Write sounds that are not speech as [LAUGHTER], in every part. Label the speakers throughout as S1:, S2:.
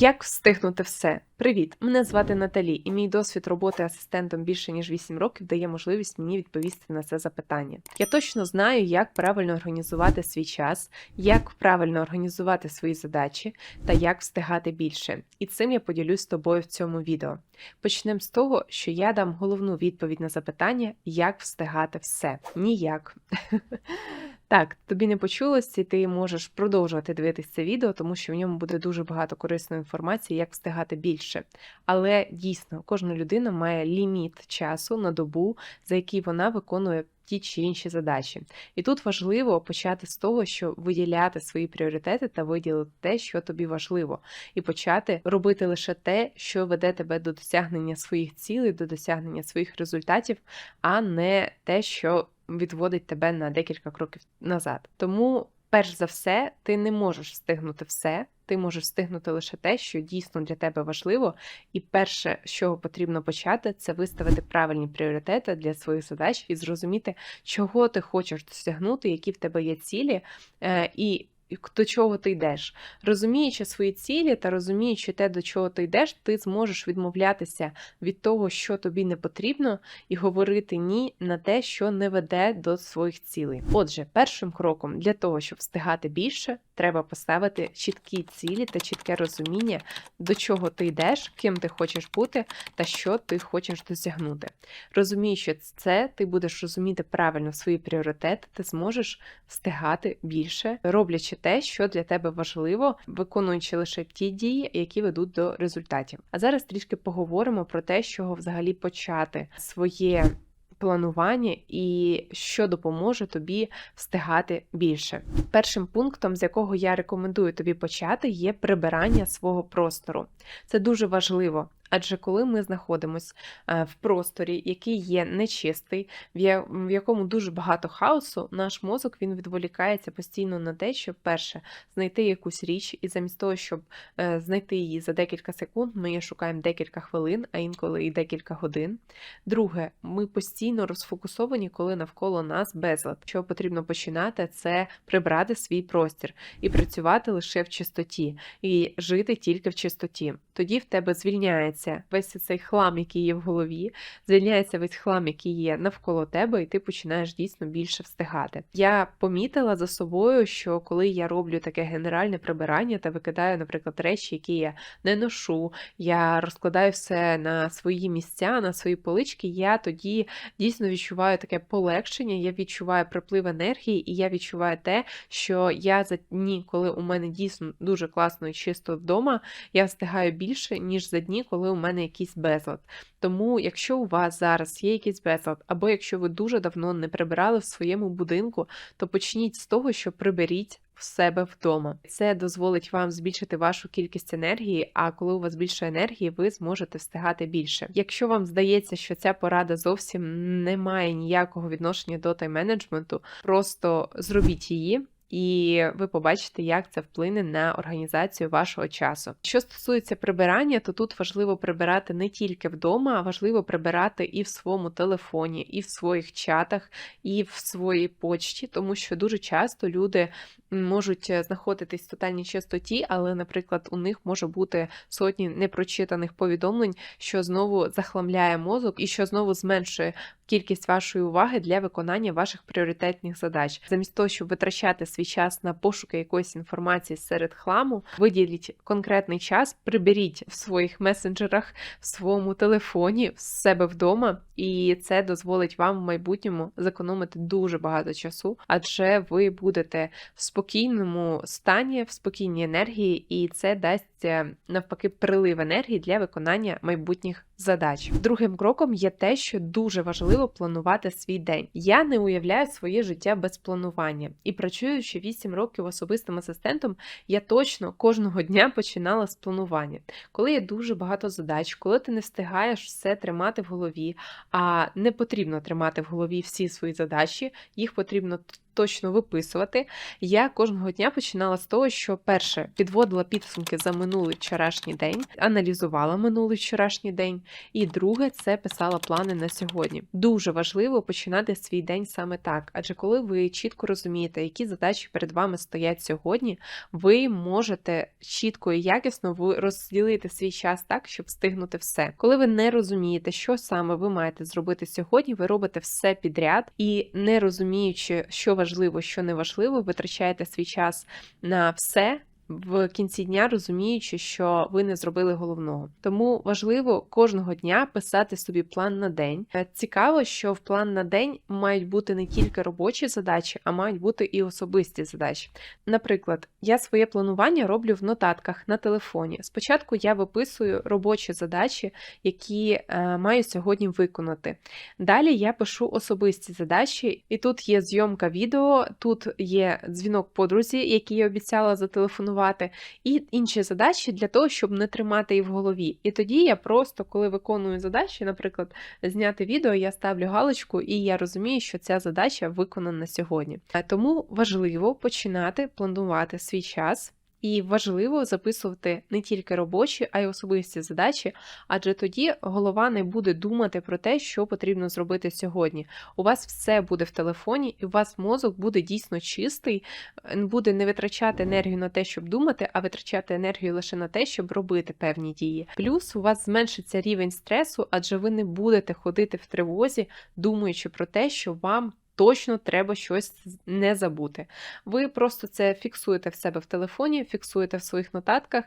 S1: Як встигнути все? Привіт! Мене звати Наталі, і мій досвід роботи асистентом більше ніж 8 років дає можливість мені відповісти на це запитання. Я точно знаю, як правильно організувати свій час, як правильно організувати свої задачі та як встигати більше. І цим я поділюсь з тобою в цьому відео. Почнемо з того, що я дам головну відповідь на запитання, як встигати все. Ніяк. [LAUGHS] Так, тобі не почулось, і ти можеш продовжувати дивитися це відео, тому що в ньому буде дуже багато корисної інформації, як встигати більше. Але дійсно, кожна людина має ліміт часу на добу, за який вона виконує ті чи інші задачі. І тут важливо почати з того, що виділяти свої пріоритети та виділити те, що тобі важливо, і почати робити лише те, що веде тебе до досягнення своїх цілей, до досягнення своїх результатів, а не те, що відводить тебе на декілька кроків назад. Тому, перш за все, ти не можеш встигнути все. Ти можеш встигнути лише те, що дійсно для тебе важливо, і перше, з чого потрібно почати, це виставити правильні пріоритети для своїх задач і зрозуміти, чого ти хочеш досягнути, які в тебе є цілі, е, і до чого ти йдеш. Розуміючи свої цілі та розуміючи те, до чого ти йдеш, ти зможеш відмовлятися від того, що тобі не потрібно, і говорити ні на те, що не веде до своїх цілей. Отже, першим кроком для того, щоб встигати більше, треба поставити чіткі цілі та чітке розуміння, до чого ти йдеш, ким ти хочеш бути та що ти хочеш досягнути. Розуміючи це, ти будеш розуміти правильно свої пріоритети, ти зможеш встигати більше, роблячи те, що для тебе важливо, виконуючи лише ті дії, які ведуть до результатів. А зараз трішки поговоримо про те, з чого взагалі почати своє. Планування і що допоможе тобі встигати більше. Першим пунктом, з якого я рекомендую тобі почати, є прибирання свого простору. Це дуже важливо. Адже коли ми знаходимося в просторі, який є нечистий, в якому дуже багато хаосу, наш мозок він відволікається постійно на те, щоб перше знайти якусь річ, і замість того, щоб е, знайти її за декілька секунд, ми її шукаємо декілька хвилин, а інколи і декілька годин. Друге, ми постійно розфокусовані, коли навколо нас безлад. Що потрібно починати, це прибрати свій простір і працювати лише в чистоті, і жити тільки в чистоті. Тоді в тебе звільняється звільняється весь цей хлам, який є в голові, звільняється весь хлам, який є навколо тебе, і ти починаєш дійсно більше встигати. Я помітила за собою, що коли я роблю таке генеральне прибирання та викидаю, наприклад, речі, які я не ношу, я розкладаю все на свої місця, на свої полички, я тоді дійсно відчуваю таке полегшення, я відчуваю приплив енергії, і я відчуваю те, що я за дні, коли у мене дійсно дуже класно і чисто вдома, я встигаю більше, ніж за дні, коли у мене якийсь безлад. Тому, якщо у вас зараз є якийсь безлад, або якщо ви дуже давно не прибирали в своєму будинку, то почніть з того, що приберіть. В себе вдома. Це дозволить вам збільшити вашу кількість енергії, а коли у вас більше енергії, ви зможете встигати більше. Якщо вам здається, що ця порада зовсім не має ніякого відношення до тайм-менеджменту, просто зробіть її і ви побачите, як це вплине на організацію вашого часу. Що стосується прибирання, то тут важливо прибирати не тільки вдома, а важливо прибирати і в своєму телефоні, і в своїх чатах, і в своїй почті, тому що дуже часто люди можуть знаходитись в тотальній чистоті, але, наприклад, у них може бути сотні непрочитаних повідомлень, що знову захламляє мозок і що знову зменшує кількість вашої уваги для виконання ваших пріоритетних задач. Замість того, щоб витрачати свій час на пошуки якоїсь інформації серед хламу, виділіть конкретний час, приберіть в своїх месенджерах, в своєму телефоні, в себе вдома, і це дозволить вам в майбутньому зекономити дуже багато часу, адже ви будете в спокійному стані, в спокійній енергії, і це дасть е, навпаки прилив енергії для виконання майбутніх задач. Другим кроком є те, що дуже важливо планувати свій день. Я не уявляю своє життя без планування і працюючи 8 років особистим асистентом, я точно кожного дня починала з планування. Коли є дуже багато задач, коли ти не встигаєш все тримати в голові, а не потрібно тримати в голові всі свої задачі, їх потрібно точно виписувати. Я кожного дня починала з того, що перше підводила підсумки за минулий вчорашній день, аналізувала минулий вчорашній день, і друге це писала плани на сьогодні. Дуже важливо починати свій день саме так, адже коли ви чітко розумієте, які задачі перед вами стоять сьогодні, ви можете чітко і якісно розділити свій час так, щоб встигнути все. Коли ви не розумієте, що саме ви маєте зробити сьогодні, ви робите все підряд і не розуміючи, що важливо, що не важливо, витрачаєте свій час на все. В кінці дня розуміючи, що ви не зробили головного. Тому важливо кожного дня писати собі план на день. Е, Цікаво, що в план на день мають бути не тільки робочі задачі, а мають бути і особисті задачі. Наприклад, я своє планування роблю в нотатках на телефоні. Спочатку я виписую робочі задачі, які е, маю сьогодні виконати. Далі я пишу особисті задачі, і тут є зйомка відео, тут є дзвінок подрузі, який я обіцяла зателефонувати, і інші задачі для того, щоб не тримати її в голові. І тоді я просто, коли виконую задачі, наприклад, зняти відео, я ставлю галочку, і я розумію, що ця задача виконана сьогодні. Е, Тому важливо починати планувати свій час. І важливо записувати не тільки робочі, а й особисті задачі, адже тоді голова не буде думати про те, що потрібно зробити сьогодні. У вас все буде в телефоні, і у вас мозок буде дійсно чистий, е, буде не витрачати енергію на те, щоб думати, а витрачати енергію лише на те, щоб робити певні дії. Плюс у вас зменшиться рівень стресу, адже ви не будете ходити в тривозі, думаючи про те, що вам. Точно треба щось не забути. Ви просто це фіксуєте в себе в телефоні, фіксуєте в своїх нотатках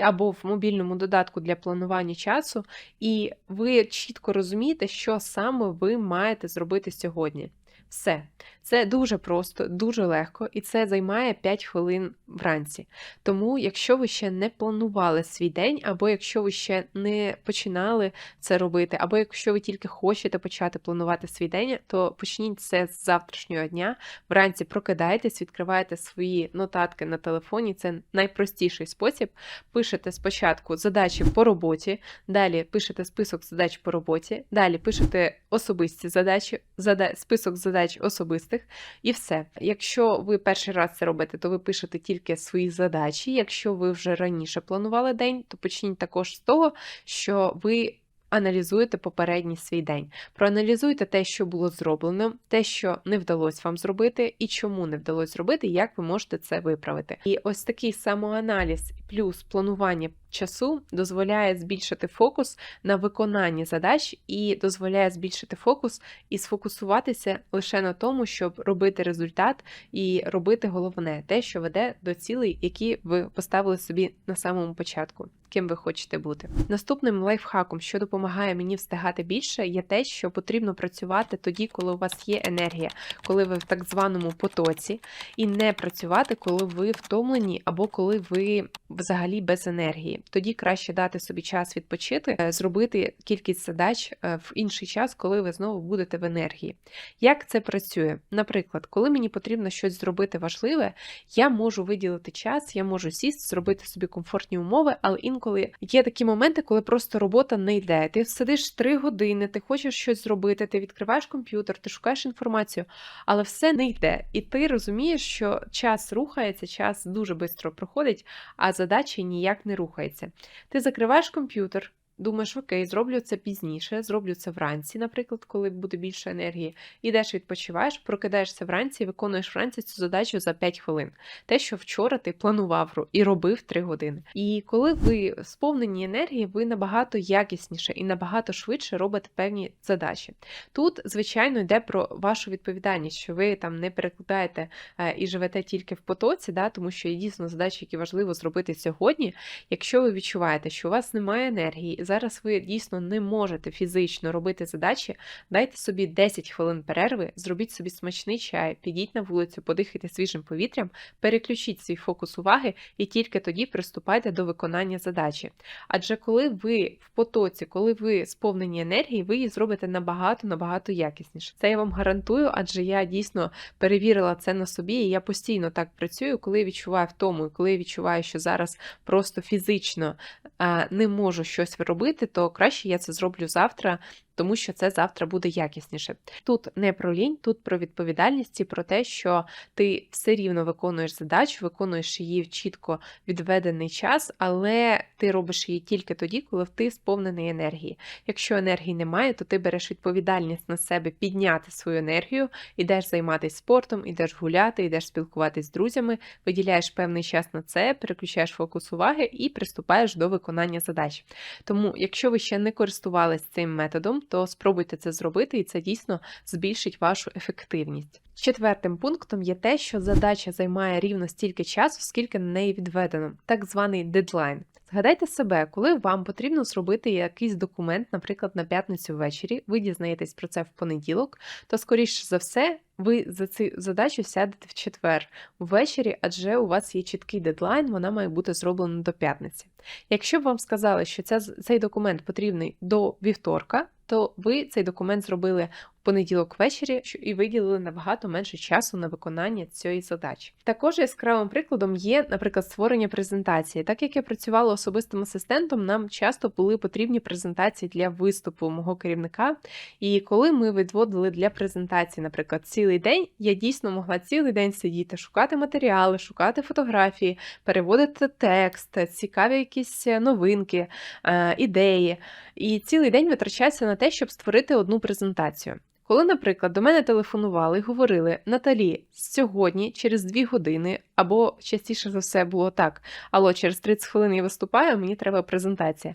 S1: або в мобільному додатку для планування часу, і ви чітко розумієте, що саме ви маєте зробити сьогодні. Все. Це дуже просто, дуже легко, і це займає 5 хвилин вранці. Тому, якщо ви ще не планували свій день, або якщо ви ще не починали це робити, або якщо ви тільки хочете почати планувати свій день, то почніть це з завтрашнього дня. Вранці прокидайтесь, відкриваєте свої нотатки на телефоні. Це найпростіший спосіб. Пишете спочатку задачі по роботі, далі пишете список задач по роботі, далі пишете особисті задачі, зада... список задач особистих, і все. Якщо ви перший раз це робите, то ви пишете тільки свої задачі. Якщо ви вже раніше планували день, то почніть також з того, що ви. Аналізуєте попередній свій день. Проаналізуйте те, що було зроблено, те, що не вдалося вам зробити, і чому не вдалося зробити, як ви можете це виправити. І ось такий самоаналіз плюс планування часу дозволяє збільшити фокус на виконанні задач і дозволяє збільшити фокус і сфокусуватися лише на тому, щоб робити результат і робити головне те, що веде до цілей, які ви поставили собі на самому початку. Ким ви хочете бути. Наступним лайфхаком, що допомагає мені встигати більше, є те, що потрібно працювати тоді, коли у вас є енергія, коли ви в так званому потоці, і не працювати, коли ви втомлені або коли ви взагалі без енергії. Тоді краще дати собі час відпочити, е, зробити кількість задач е, в інший час, коли ви знову будете в енергії. Як це працює? Наприклад, коли мені потрібно щось зробити важливе, я можу виділити час, я можу сісти, зробити собі комфортні умови, але інколи є такі моменти, коли просто робота не йде. Ти сидиш три години, ти хочеш щось зробити, ти відкриваєш комп'ютер, ти шукаєш інформацію, але все не йде. І ти розумієш, що час рухається, час дуже швидко проходить, а задачі ніяк не рухається. Ти закриваєш комп'ютер. Думаєш, окей, зроблю це пізніше, зроблю це вранці, наприклад, коли буде більше енергії. Ідеш, відпочиваєш, прокидаєшся вранці і виконуєш вранці цю задачу за 5 хвилин. Те, що вчора ти планував і робив 3 години. І коли ви сповнені енергії, ви набагато якісніше і набагато швидше робите певні задачі. Тут, звичайно, йде про вашу відповідальність, що ви там не перекладаєте е, і живете тільки в потоці, да, тому що є дійсно задачі, які важливо зробити сьогодні. Якщо ви відчуваєте, що у вас немає енергії, зараз ви дійсно не можете фізично робити задачі, дайте собі 10 хвилин перерви, зробіть собі смачний чай, підіть на вулицю, подихайте свіжим повітрям, переключіть свій фокус уваги і тільки тоді приступайте до виконання задачі. Адже коли ви в потоці, коли ви сповнені енергії, ви її зробите набагато набагато якісніше. Це я вам гарантую, адже я дійсно перевірила це на собі, і я постійно так працюю, коли я відчуваю втому, і коли відчуваю, що зараз просто фізично а, не можу щось робити, то краще я це зроблю завтра. Тому що це завтра буде якісніше. Тут не про лінь, тут про відповідальність і про те, що ти все рівно виконуєш задачу, виконуєш її в чітко відведений час, але ти робиш її тільки тоді, коли ти сповнений енергії. Якщо енергії немає, то ти береш відповідальність на себе підняти свою енергію, ідеш займатися спортом, ідеш гуляти, ідеш спілкуватись з друзями, виділяєш певний час на це, переключаєш фокус уваги і приступаєш до виконання задач. Тому, якщо ви ще не користувались цим методом, то спробуйте це зробити, і це дійсно збільшить вашу ефективність. Четвертим пунктом є те, що задача займає рівно стільки часу, скільки на неї відведено, так званий дедлайн. Згадайте себе, коли вам потрібно зробити якийсь документ, наприклад, на п'ятницю ввечері, ви дізнаєтесь про це в понеділок, то, скоріш за все, ви за цю задачу сядете в четвер ввечері, адже у вас є чіткий дедлайн, вона має бути зроблена до п'ятниці. Якщо б вам сказали, що ця, цей документ потрібний до вівторка, то ви цей документ зробили понеділок ввечері і виділили набагато менше часу на виконання цієї задачі. Також яскравим прикладом є, наприклад, створення презентації. Так як я працювала особистим асистентом, нам часто були потрібні презентації для виступу мого керівника. І коли ми відводили для презентації, наприклад, цілий день, я дійсно могла цілий день сидіти, шукати матеріали, шукати фотографії, переводити текст, цікаві якісь новинки, е, ідеї. І цілий день витрачається на те, щоб створити одну презентацію. Коли, наприклад, до мене телефонували і говорили Наталі, сьогодні, через 2 години, або частіше за все було так, алло, через 30 хвилин я виступаю, мені треба презентація.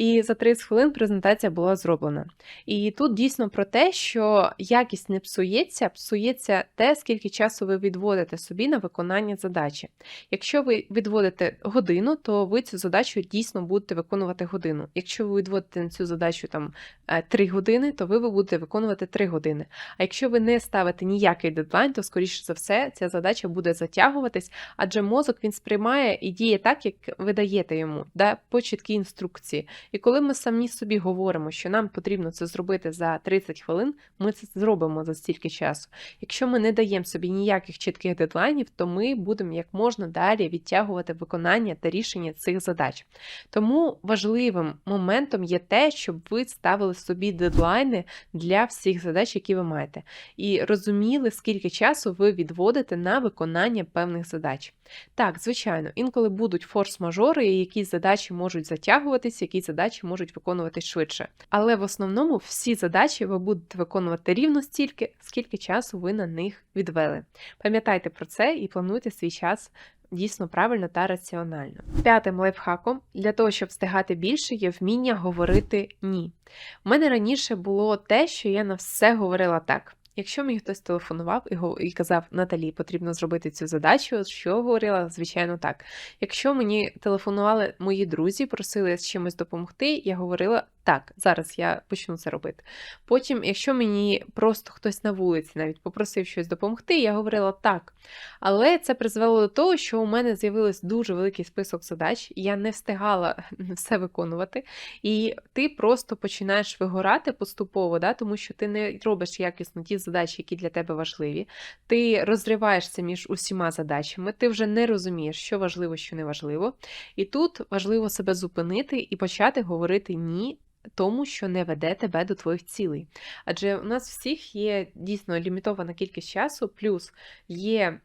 S1: І за 30 хвилин презентація була зроблена. І тут дійсно про те, що якість не псується, псується те, скільки часу ви відводите собі на виконання задачі. Якщо ви відводите годину, то ви цю задачу дійсно будете виконувати годину. Якщо ви відводите на цю задачу там 3 години, то ви будете виконувати 3 години. А якщо ви не ставите ніякий дедлайн, то скоріше за все ця задача буде затягуватись, адже мозок він сприймає і діє так, як ви даєте йому, да, по чіткій інструкції. І коли ми самі собі говоримо, що нам потрібно це зробити за 30 хвилин, ми це зробимо за стільки часу. Якщо ми не даємо собі ніяких чітких дедлайнів, то ми будемо як можна далі відтягувати виконання та рішення цих задач. Тому важливим моментом є те, щоб ви ставили собі дедлайни для всіх задач, які ви маєте, і розуміли, скільки часу ви відводите на виконання певних задач. Так, звичайно, інколи будуть форс-мажори, і якісь задачі можуть затягуватися, якісь задачі можуть виконуватись швидше. Але в основному всі задачі ви будете виконувати рівно стільки, скільки часу ви на них відвели. Пам'ятайте про це і плануйте свій час. Дійсно правильно та раціонально. П'ятим лайфхаком для того, щоб встигати більше, є вміння говорити ні. У мене раніше було те, що я на все говорила так. Якщо мені хтось телефонував і і казав, Наталі, потрібно зробити цю задачу, що говорила, звичайно, так. Якщо мені телефонували мої друзі, просили з чимось допомогти, я говорила так, зараз я почну це робити. Потім, якщо мені просто хтось на вулиці навіть попросив щось допомогти, я говорила так. Але це призвело до того, що у мене з'явився дуже великий список задач, я не встигала [LAUGHS] все виконувати. І ти просто починаєш вигорати поступово, да, тому що ти не робиш якісно ті задачі, які для тебе важливі. Ти розриваєшся між усіма задачами, ти вже не розумієш, що важливо, що не важливо. І тут важливо себе зупинити і почати говорити ні тому, що не веде тебе до твоїх цілей. Адже у нас всіх є дійсно лімітована кількість часу, плюс є.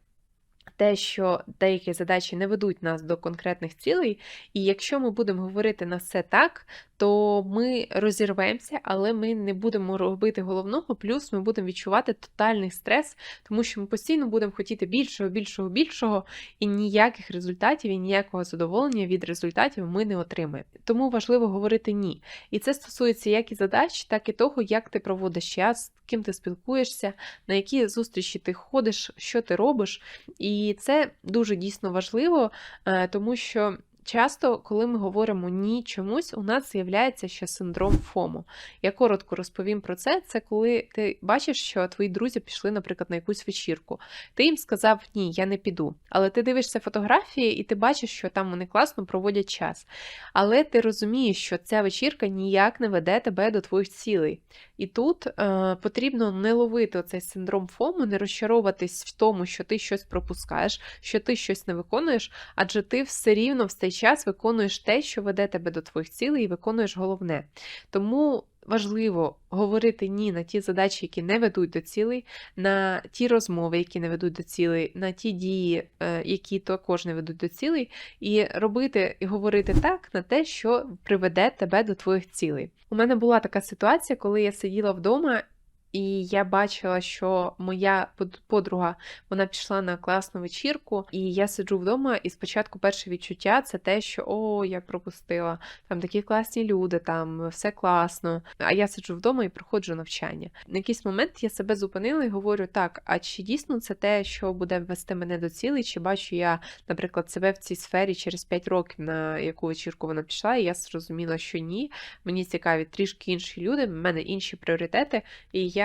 S1: Те, що деякі задачі не ведуть нас до конкретних цілей, і якщо ми будемо говорити на все так, то ми розірвемося, але ми не будемо робити головного, плюс ми будемо відчувати тотальний стрес, тому що ми постійно будемо хотіти більшого, більшого, більшого, і ніяких результатів, і ніякого задоволення від результатів ми не отримаємо. Тому важливо говорити ні. І це стосується як і задач, так і того, як ти проводиш час, з ким ти спілкуєшся, на які зустрічі ти ходиш, що ти робиш. І це дуже дійсно важливо, е, тому що. Часто, коли ми говоримо ні чомусь, у нас з'являється ще синдром ФОМО. Я коротко розповім про це. Це коли ти бачиш, що твої друзі пішли, наприклад, на якусь вечірку. Ти їм сказав ні, я не піду. Але ти дивишся фотографії і ти бачиш, що там вони класно проводять час. Але ти розумієш, що ця вечірка ніяк не веде тебе до твоїх цілей. І тут е, потрібно не ловити цей синдром ФОМО, не розчаровуватись в тому, що ти щось пропускаєш, що ти щось не виконуєш, адже ти все рівно в цей час виконуєш те, що веде тебе до твоїх цілей, і виконуєш головне. Тому важливо говорити ні на ті задачі, які не ведуть до цілей, на ті розмови, які не ведуть до цілей, на ті дії, е, які також не ведуть до цілей, і робити і говорити так на те, що приведе тебе до твоїх цілей. У мене була така ситуація, коли я сиділа вдома. І я бачила, що моя подруга вона пішла на класну вечірку, і я сиджу вдома, і спочатку перше відчуття це те, що о, я пропустила, там такі класні люди, там все класно. А я сиджу вдома і проходжу навчання. На якийсь момент я себе зупинила і говорю: так, а чи дійсно це те, що буде вести мене до цілей, чи бачу я, наприклад, себе в цій сфері через 5 років, на яку вечірку вона пішла, і я зрозуміла, що ні. Мені цікаві трішки інші люди, в мене інші пріоритети, і я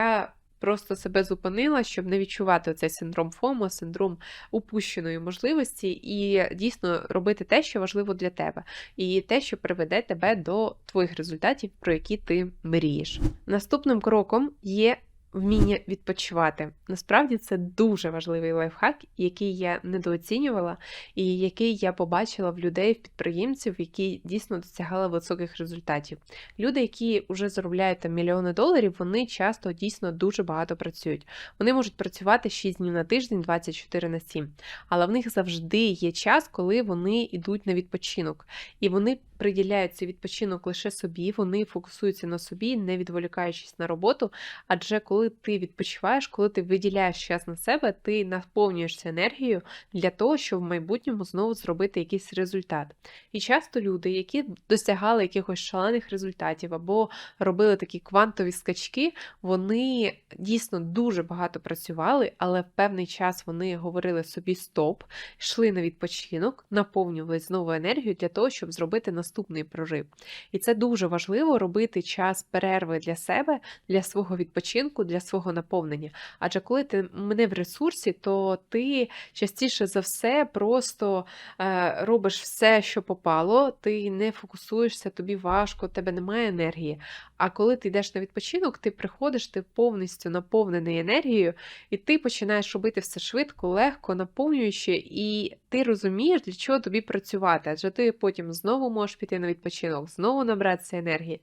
S1: просто себе зупинила, щоб не відчувати цей синдром ФОМО, синдром упущеної можливості, і дійсно робити те, що важливо для тебе, і те, що приведе тебе до твоїх результатів, про які ти мрієш. Наступним кроком є. Вміння відпочивати. Насправді це дуже важливий лайфхак, який я недооцінювала, і який я побачила в людей, в підприємців, які дійсно досягали високих результатів. Люди, які вже заробляють там мільйони доларів, вони часто дійсно дуже багато працюють. Вони можуть працювати 6 днів на тиждень, 24 на 7. Але в них завжди є час, коли вони йдуть на відпочинок, і вони приділяють цей відпочинок лише собі, вони фокусуються на собі, не відволікаючись на роботу. Адже коли ти відпочиваєш, коли ти виділяєш час на себе, ти наповнюєшся енергією для того, щоб в майбутньому знову зробити якийсь результат. І часто люди, які досягали якихось шалених результатів або робили такі квантові скачки, вони дійсно дуже багато працювали, але в певний час вони говорили собі стоп, йшли на відпочинок, наповнювали знову енергію для того, щоб зробити наступний прорив. І це дуже важливо робити час перерви для себе, для свого відпочинку, для свого наповнення. Адже коли ти мене в ресурсі, то ти частіше за все просто е, робиш все, що попало, ти не фокусуєшся, тобі важко, тебе немає енергії. А коли ти йдеш на відпочинок, ти приходиш, ти повністю наповнений енергією, і ти починаєш робити все швидко, легко, наповнюючи, і ти розумієш, для чого тобі працювати, адже ти потім знову можеш піти на відпочинок, знову набратися енергії.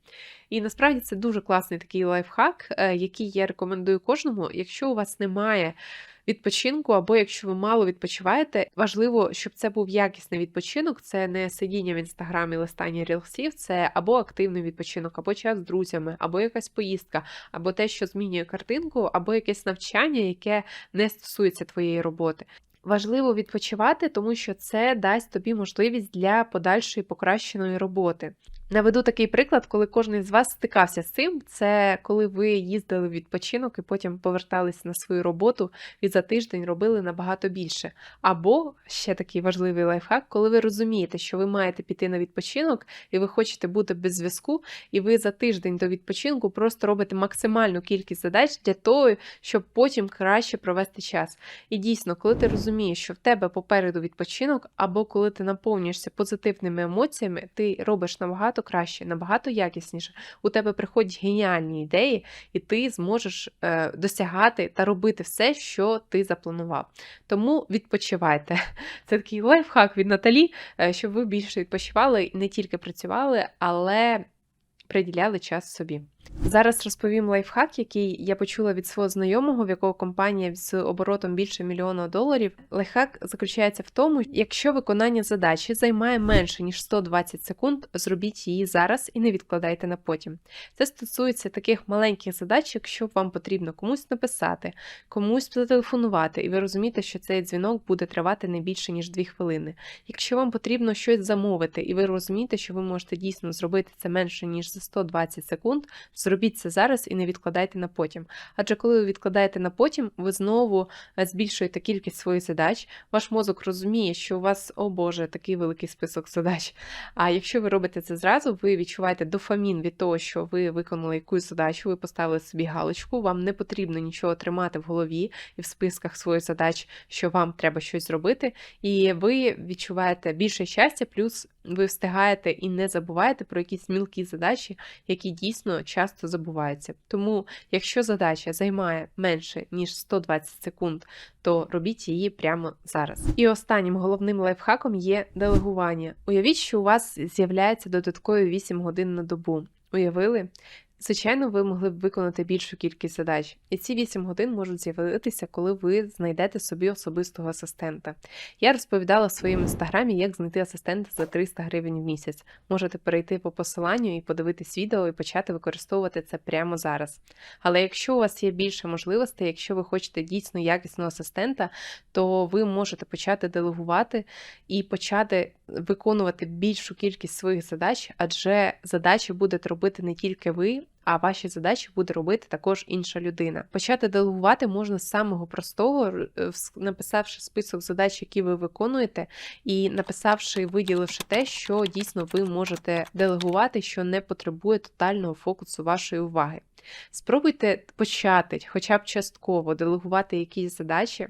S1: І насправді це дуже класний такий лайфхак, е, який я рекомендую кожному, якщо у вас немає. Відпочинку, або якщо ви мало відпочиваєте, важливо, щоб це був якісний відпочинок, це не сидіння в інстаграмі, листання рілсів, це або активний відпочинок, або час з друзями, або якась поїздка, або те, що змінює картинку, або якесь навчання, яке не стосується твоєї роботи. Важливо відпочивати, тому що це дасть тобі можливість для подальшої покращеної роботи. Наведу такий приклад, коли кожен з вас стикався з цим. Це коли ви їздили в відпочинок і потім поверталися на свою роботу і за тиждень робили набагато більше. Або ще такий важливий лайфхак, коли ви розумієте, що ви маєте піти на відпочинок і ви хочете бути без зв'язку, і ви за тиждень до відпочинку просто робите максимальну кількість задач для того, щоб потім краще провести час. І дійсно, коли ти розумієш, що в тебе попереду відпочинок, або коли ти наповнюєшся позитивними емоціями, ти робиш набагато краще, набагато якісніше. У тебе приходять геніальні ідеї, і ти зможеш е, досягати та робити все, що ти запланував. Тому відпочивайте. [LAUGHS] Це такий лайфхак від Наталі, е, щоб ви більше відпочивали і не тільки працювали, але приділяли час собі. Зараз розповім лайфхак, який я почула від свого знайомого, в якого компанія з оборотом більше мільйона доларів. Лайфхак заключається в тому, якщо виконання задачі займає менше ніж 120 секунд, зробіть її зараз і не відкладайте на потім. Це стосується таких маленьких задач, якщо вам потрібно комусь написати, комусь зателефонувати, і ви розумієте, що цей дзвінок буде тривати не більше ніж 2 хвилини. Якщо вам потрібно щось замовити, і ви розумієте, що ви можете дійсно зробити це менше ніж за 120 секунд. Зробіть це зараз і не відкладайте на потім. Адже коли ви відкладаєте на потім, ви знову е, збільшуєте кількість своїх задач. Ваш мозок розуміє, що у вас, о Боже, такий великий список задач. А якщо ви робите це зразу, ви відчуваєте дофамін від того, що ви виконали якусь задачу, ви поставили собі галочку, вам не потрібно нічого тримати в голові і в списках своїх задач, що вам треба щось зробити, і ви відчуваєте більше щастя, плюс ви встигаєте і не забуваєте про якісь мілкі задачі, які дійсно часто забувається. Тому, якщо задача займає менше ніж 120 секунд, то робіть її прямо зараз. І останнім головним лайфхаком є делегування. Уявіть, що у вас з'являється додаткові 8 годин на добу. Уявили? Звичайно, ви могли б виконати більшу кількість задач, і ці 8 годин можуть з'явитися, коли ви знайдете собі особистого асистента. Я розповідала в своєму інстаграмі, як знайти асистента за 300 гривень в місяць. Можете перейти по посиланню і подивитись відео і почати використовувати це прямо зараз. Але якщо у вас є більше можливостей, якщо ви хочете дійсно якісного асистента, то ви можете почати делегувати і почати виконувати більшу кількість своїх задач, адже задачі будете робити не тільки ви. А ваші задачі буде робити також інша людина. Почати делегувати можна з самого простого, е, написавши список задач, які ви виконуєте, і написавши, виділивши те, що дійсно ви можете делегувати, що не потребує тотального фокусу вашої уваги. Спробуйте почати, хоча б частково делегувати якісь задачі,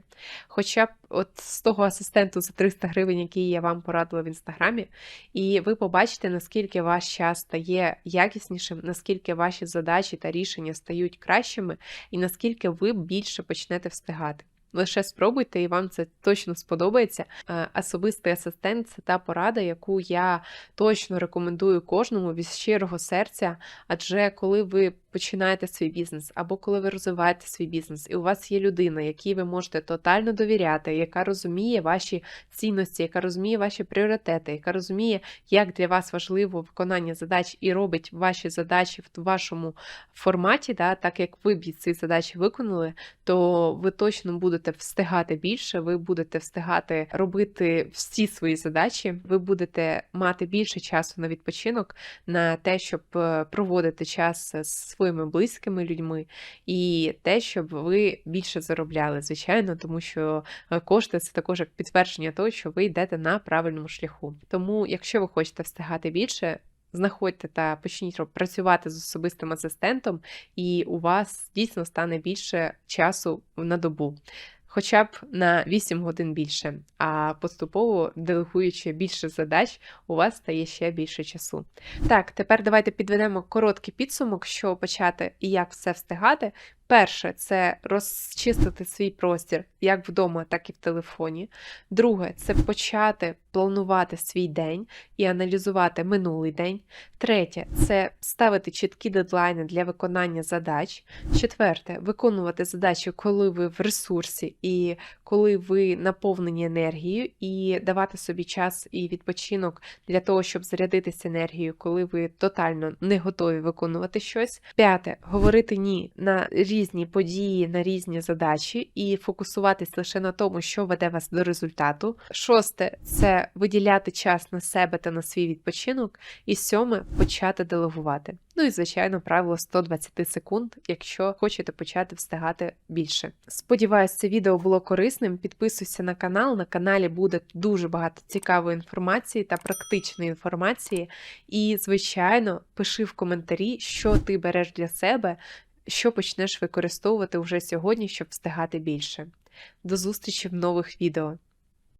S1: хоча б от з того асистенту за 300 гривень, який я вам порадила в інстаграмі, і ви побачите, наскільки ваш час стає якіснішим, наскільки ваші задачі та рішення стають кращими, і наскільки ви більше почнете встигати. Лише спробуйте, і вам це точно сподобається. Е, Особистий асистент це та порада, яку я точно рекомендую кожному від щирого серця. Адже коли ви починаєте свій бізнес, або коли ви розвиваєте свій бізнес, і у вас є людина, якій ви можете тотально довіряти, яка розуміє ваші цінності, яка розуміє ваші пріоритети, яка розуміє, як для вас важливо виконання задач і робить ваші задачі в вашому форматі, да, так як ви б ці задачі виконали, то ви точно будете встигати більше, ви будете встигати робити всі свої задачі, ви будете мати більше часу на відпочинок, на те, щоб е, проводити час з своїми близькими людьми, і те, щоб ви більше заробляли, звичайно, тому що е, кошти це також як підтвердження того, що ви йдете на правильному шляху. Тому, якщо ви хочете встигати більше. Знаходьте та почніть працювати з особистим асистентом, і у вас дійсно стане більше часу на добу. Хоча б на 8 годин більше, а поступово делегуючи більше задач, у вас стає ще більше часу. Так, тепер давайте підведемо короткий підсумок, що почати і як все встигати. Перше, це розчистити свій простір як вдома, так і в телефоні. Друге, це почати планувати свій день і аналізувати минулий день. Третє це ставити чіткі дедлайни для виконання задач. Четверте виконувати задачі, коли ви в ресурсі і коли ви наповнені енергією, і давати собі час і відпочинок для того, щоб зарядитися енергією, коли ви тотально не готові виконувати щось. П'яте говорити ні на різні події, на різні задачі і фокусуватись лише на тому, що веде вас до результату. Шосте це виділяти час на себе та на свій відпочинок. І сьоме почати делегувати. Ну і звичайно, правило 120 секунд, якщо хочете почати встигати більше. Сподіваюсь, це відео було корисним. Підписуйся на канал. На каналі буде дуже багато цікавої інформації та практичної інформації. І, звичайно, пиши в коментарі, що ти береш для себе, що почнеш використовувати вже сьогодні, щоб встигати більше. До зустрічі в нових відео.